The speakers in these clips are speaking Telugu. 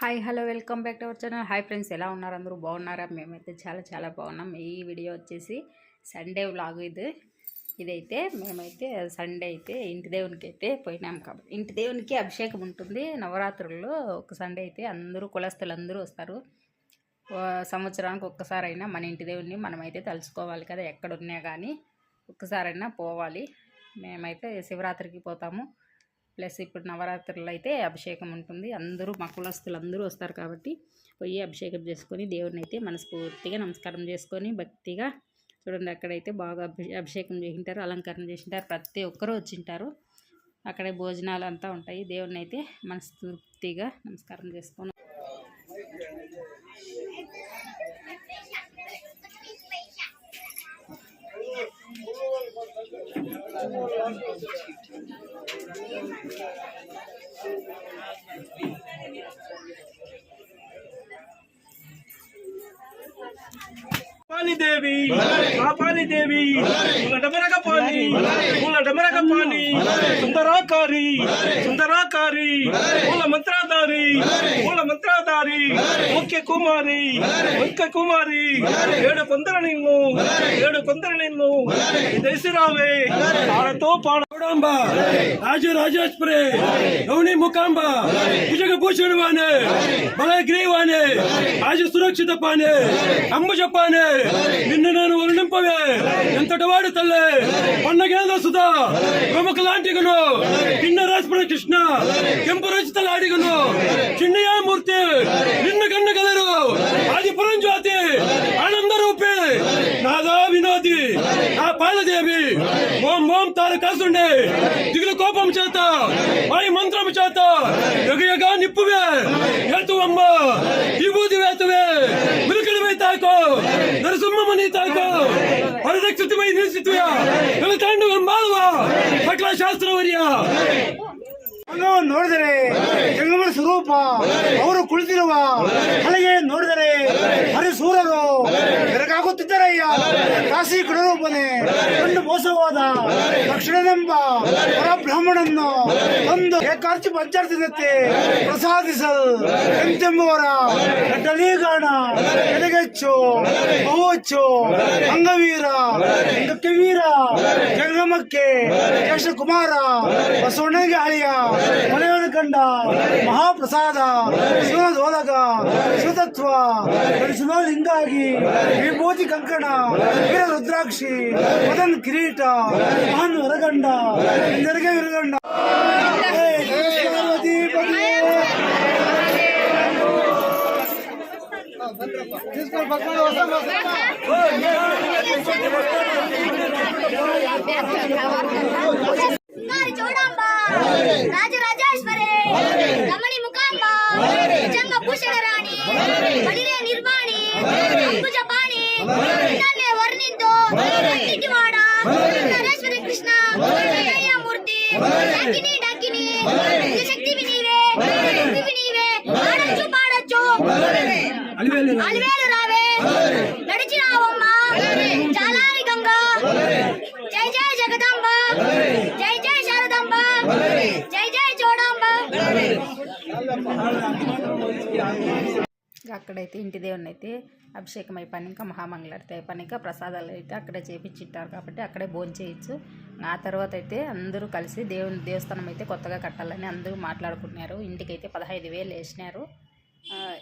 Hi hello welcome back to our channel. Hi friends ఎలా ఉన్నారు? అందరూ బాగున్నారా? మేమైతే చాలా చాలా బాగున్నాం. ఈ వీడియో వచ్చేసి సండే వ్లాగ్ ఇది. ఇదైతే మేమైతే సండే అయితే ఇంటి దేవునికి అయితే పోయినాం కాబట్టి ఇంటి దేవునికి అభిషేకం ఉంటుంది. నవరాత్రుల్లో ఒక సండే అయితే అందరూ కులస్తులు అందరూ వస్తారు. సంవత్సరానికి ఒక్కసారైనా మన ఇంటి దేవుడిని మనమైతే తలుచుకోవాలి కదా ఎక్కడున్నా కానీ ఒక్కసారైనా పోవాలి. మేమైతే శివరాత్రికి పోతాము. ప్లస్ ఇప్పుడు నవరాత్రులు అయితే అభిషేకం ఉంటుంది. అందరూ మా కులస్తులు అందరూ వస్తారు కాబట్టి పోయి అభిషేకం చేసుకొని దేవుడిని అయితే మనస్ఫూర్తిగా నమస్కారం చేసుకొని భక్తిగా చూడండి అక్కడైతే బాగా అభిషేకం చేసింటారు అలంకరణ చేసింటారు. ప్రతి ఒక్కరూ వచ్చింటారు అక్కడే భోజనాలు అంతా ఉంటాయి. దేవుడిని అయితే మనస్ఫూర్తిగా నమస్కారం చేసుకొని పాలి దేవి. కాపాలి దేవి. డమరక పాని డమరక పాని సుందరాకారి. సుందరాకారి. మూల మంత్రాధారి మూల మంత్రాధారి ముఖ్య కుమారి ముఖ్య కుమారి ఏడు కొందర నిన్ను ఏడు కొందర నిన్ను దేశరావే పాడతో పాడ ಗೌಡಾಂಬ ರಾಜ ರಾಜೇಶ್ವರಿ ಗೌಣಿ ಮುಖಾಂಬ ಭುಜಗ ಭೂಷಣವಾನೆ ಬಲಗ್ರೀವಾನೆ ರಾಜ సురక్షిత పానే అంబుజ పానే నిన్ను నేను వర్ణింపవే ఎంతటి వాడు తల్లే పండగేంద్ర సుధా ప్రముఖ లాంటిగను కిన్న రాజపుర కృష్ణ ಕೆಂಪು ರಚಿತಲಾಡಿಗನು ಚಿನ್ನಯ చిన్నయామూర్తి ನಿನ್ನ కన్న ಆದಿಪುರಂ ಜ್ಯೋತಿ ಆನಂದ ರೂಪಿ నాదా వినోది ఆ పాలదేవి. ఓం ఓం తారకాసుండే. దిగులు కోపం చేత వాయు మంత్రం చేత ఎగయగా నిప్పువే. హేతువమ్మ విభూతి వేతువే. మిలుకడివై తాకో నరసింహమని తాకో. పరదక్షితమై నిలిచితుయా పిలతాండు మాధవ సకల శాస్త్రవర్య. ಅನ್ನು ನೋಡಿದರೆ ಜಂಗಮನ ಸ್ವರೂಪ ಅವರು ಕುಳಿತಿರುವ ಹಲಗೆ ನೋಡಿದರೆ ಹರಿಸೂರರು. ಕೊತ್ತಿದ್ದರಯ್ಯ ಕಾಸಿ ಕೃರೂಪನೆ ಕಂಡು ಮೋಸವಾದ ಲಕ್ಷಣನೆಂಬ ಪರಬ್ರಾಹ್ಮಣನ್ನು ಒಂದು ಏಕಾರ್ಚಿ ಪಂಚಾರ್ಥಿನತ್ತೆ ಪ್ರಸಾದಿಸಲ್. ಎಂತೆಂಬುವರ ಗಡ್ಡಲೀಗಾಣ ಎಲೆಗೆಚ್ಚು ಬಹುಚ್ಚು ಅಂಗವೀರ ಅಂಗಕ್ಕೆ ವೀರ ಜಂಗಮಕ್ಕೆ ಯಶ ಬಸವಣ್ಣಗೆ ಬಸವಣ್ಣನಿಗೆ ಹಳಿಯ ಕಂಡ ಮಹಾಪ್ರಸಾದ, ಶಿವನ ದೋಲಗ ಶಿವತತ್ವ ಶಿವಲಿಂಗಾಗಿ ವಿಭೂ రాతి కంకణ వీర రుద్రాక్షి మదన్ కిరీట మహన్ విరగండ అందరికీ విరగండ తీసుకోవాలి వాడ నరేశ్వరి కృష్ణ. మూర్తి డాకిని డాకిని. శక్తివి నీవే శక్తివి నీవే ఆడచ్చు పాడచ్చు. అలివేలు. రావే. నడిచినావమ్మ. చాలారి గంగ. జై జై జగదాంబ. జై జై శారదాంబ. జై జై చోడాంబ. ఇంకా అక్కడైతే ఇంటి దేవుడిని అయితే అభిషేకం అయిపోయాక మహామంగళారతి అయిపోయాక ప్రసాదాలు అయితే అక్కడే చేపించింటారు కాబట్టి అక్కడే భోజనం చేయొచ్చు. ఆ తర్వాత అయితే అందరూ కలిసి దేవుని దేవస్థానం అయితే కొత్తగా కట్టాలని అందరూ మాట్లాడుకున్నారు ఇంటికైతే పదహైదు వేలు వేసినారు.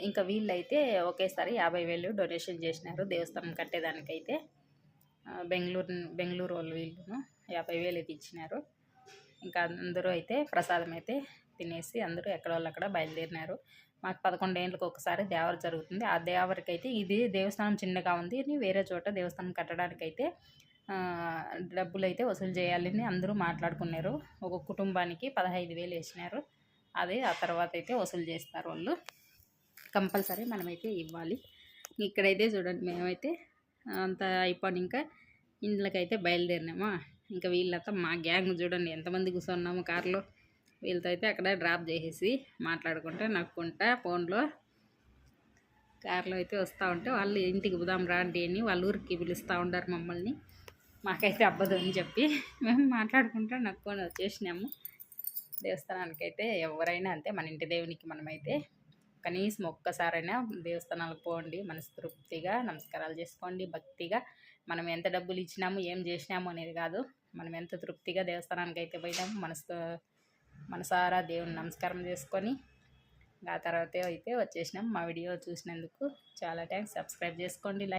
ఇంకా వీళ్ళైతే ఒకేసారి యాభై వేలు డొనేషన్ చేసినారు దేవస్థానం కట్టేదానికైతే. బెంగళూరు బెంగళూరు వాళ్ళు వీళ్ళను యాభై వేలు అయితే ఇచ్చినారు. ఇంకా అందరూ అయితే ప్రసాదం అయితే తినేసి అందరూ ఎక్కడ వాళ్ళు అక్కడ బయలుదేరినారు. మాకు పదకొండు ఏళ్ళకి ఒకసారి దేవర జరుగుతుంది. ఆ దేవరికి అయితే ఇది దేవస్థానం చిన్నగా ఉంది వేరే చోట దేవస్థానం కట్టడానికైతే డబ్బులు అయితే వసూలు చేయాలని అందరూ మాట్లాడుకున్నారు. ఒక కుటుంబానికి పదహైదు వేలు వేసినారు. అదే ఆ తర్వాత అయితే వసూలు చేస్తారు వాళ్ళు. కంపల్సరీ మనమైతే ఇవ్వాలి. ఇక్కడైతే చూడండి మేమైతే అంత అయిపోయి ఇంకా ఇండ్లకైతే బయలుదేరినామా? ఇంకా వీళ్ళంతా మా గ్యాంగ్ చూడండి ఎంతమంది కూర్చున్నాము కారులో. వీళ్ళతో అయితే అక్కడ డ్రాప్ చేసేసి మాట్లాడుకుంటా నక్కుంటా ఫోన్లో. కార్లో అయితే వస్తూ ఉంటే వాళ్ళు ఇంటికి పోదాం రాండి అని వాళ్ళ ఊరికి పిలుస్తూ ఉంటారు మమ్మల్ని. మాకైతే అబ్బదు అని చెప్పి మేము మాట్లాడుకుంటా నక్కుని వచ్చేసినాము. దేవస్థానానికి అయితే ఎవరైనా అంతే మన ఇంటి దేవునికి మనమైతే కనీసం ఒక్కసారైనా దేవస్థానాలకు పోండి మనస్తృప్తిగా నమస్కారాలు చేసుకోండి భక్తిగా మనం ఎంత డబ్బులు ఇచ్చినాము ఏం చేసినాము అనేది కాదు. మనం ఎంత తృప్తిగా దేవస్థానానికి అయితే పోయినాము మనసు మనసారా దేవుని నమస్కారం చేసుకొని ఆ తర్వాత అయితే వచ్చేసినాం. మా వీడియో చూసినందుకు చాలా థ్యాంక్స్ సబ్స్క్రైబ్ చేసుకోండి లైక్